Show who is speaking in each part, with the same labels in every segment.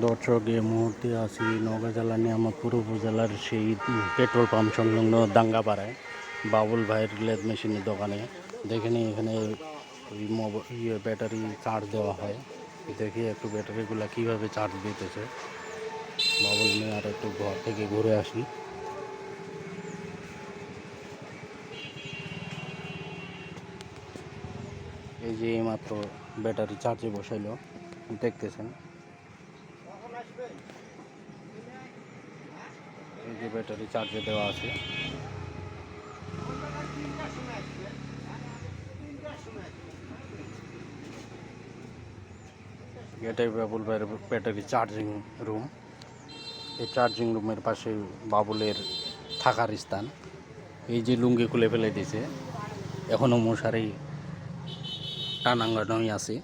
Speaker 1: দর্শক এই মুহূর্তে আছি নওগাঁ জেলার নিয়ামতপুর উপজেলার সেই পেট্রোল পাম্প সংলগ্ন দাঙ্গাপাড়ায় বাবুল ভাইয়ের লেদ মেশিনের দোকানে। দেখেনি এখানে ওই ইয়ে ব্যাটারি চার্জ দেওয়া হয়। দেখি একটু ব্যাটারিগুলো কীভাবে চার্জ দিতেছে। বাবুল নিয়ে আর একটু ঘর থেকে ঘুরে আসি। এই যে এইমাত্র ব্যাটারি চার্জে বসাইলো, দেখতেছেন? যে ব্যাটারি চার্জে দেওয়া আছে। এটাই বাবুল ভাইয়ের ব্যাটারি চার্জিং রুম। এই চার্জিং রুমের পাশে বাবুলের থাকার স্থান। এই যে লুঙ্গি খুলে ফেলে দিয়েছে এখনও মশারি টানাঙ্গানোই আছে।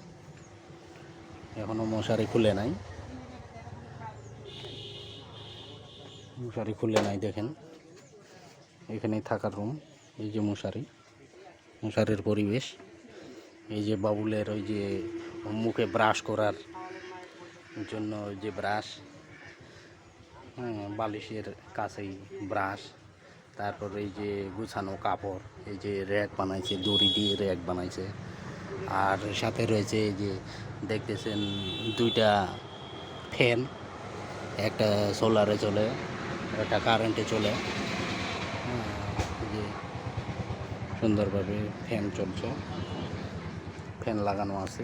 Speaker 1: এখনও মশারি খুলে নাই। মশারি খুলে নাই, দেখেন। এখানেই থাকার রুম এই যে মশারি, মশারির পরিবেশ। এই যে বাবুলের ওই যে মুখে ব্রাশ করার জন্য ওই যে ব্রাশ বালিশের কাছেই ব্রাশ তারপর এই যে গুছানো কাপড়, এই যে র্যাক বানাইছে, দড়ি দিয়ে র্যাক বানাইছে। আর সাথে রয়েছে এই যে দেখতেছেন দুইটা ফ্যান একটা সোলারে চলে। একটা কারেন্টে চলে। হ্যাঁ, যে সুন্দরভাবে ফ্যান চলছে। ফ্যান লাগানো আছে।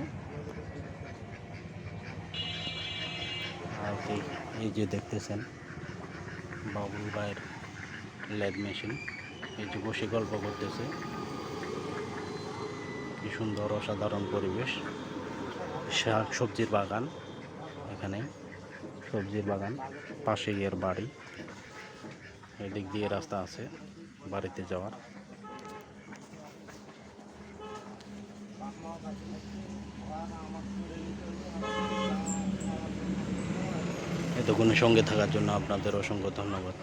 Speaker 1: আর এই- যে দেখতেছেন বাবুল ভাইয়ের লেদ মেশিন এই যে বসে গল্প করতেছে। কি সুন্দর অসাধারণ পরিবেশ। শাক সবজির বাগান এখানে। সবজির বাগান পাশে এর বাড়ি। এদিক দিয়ে রাস্তা আছে বাড়িতে যাওয়ার। এতক্ষণের সঙ্গে থাকার জন্য আপনাদের অসংখ্য ধন্যবাদ।